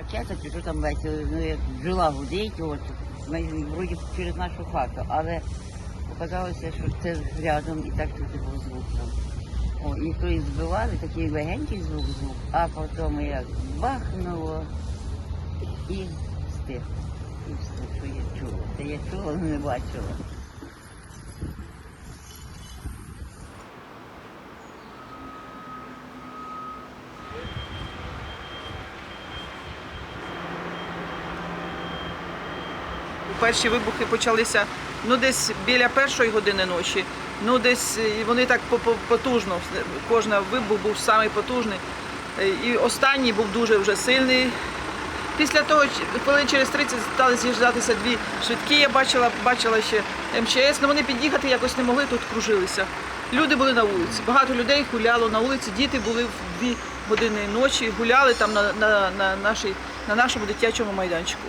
Качати, чи що там весело, ну як жила гудить, от, вроді через нашу хату, але показалося, що це рядом і так тут був звук. О, і то і збивали, такий легенький звук звук, а потім як бахнуло і стих. І все, що я чула. Це я чула, але не бачила. Перші вибухи почалися ну десь біля першої години ночі. Ну десь е, вони так по- по- потужно. Кожен вибух був самий потужний. Е, І останній був дуже вже сильний. Після того, коли через 30 стали з'їжджатися дві швидкі, я бачила, бачила ще МЧС, але вони під'їхати якось не могли, тут кружилися. Люди були на вулиці. Багато людей гуляло на вулиці, діти були в дві години ночі, гуляли там на, на, на, нашій, на нашому дитячому майданчику.